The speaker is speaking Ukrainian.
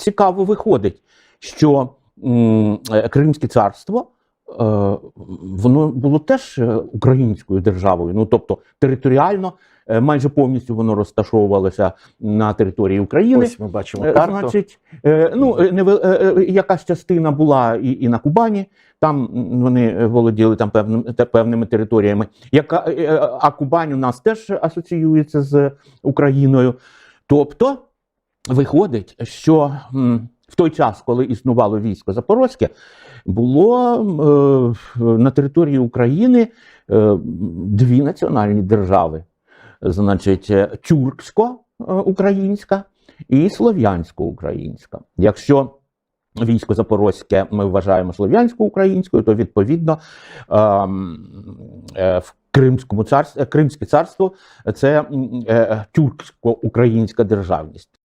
цікаво виходить, що е, Кримське царство. е, Воно було теж е, українською державою. Ну тобто територіально е, майже повністю воно розташовувалося на території України. Ось ми бачимо Е, карту. Значить, е, ну е, невел- е, е, якась частина була і, і на Кубані. Там вони володіли там певним певними територіями. Яка е, а Кубань у нас теж асоціюється з Україною. Тобто виходить, що в той час, коли існувало військо Запорозьке, було е, на території України е, дві національні держави. Значить, е, тюрксько-українська і слов'янсько-українська. Якщо військо Запорозьке ми вважаємо слов'янсько-українською, то відповідно в Кримському царстві, Кримське царство це тюрксько-українська державність.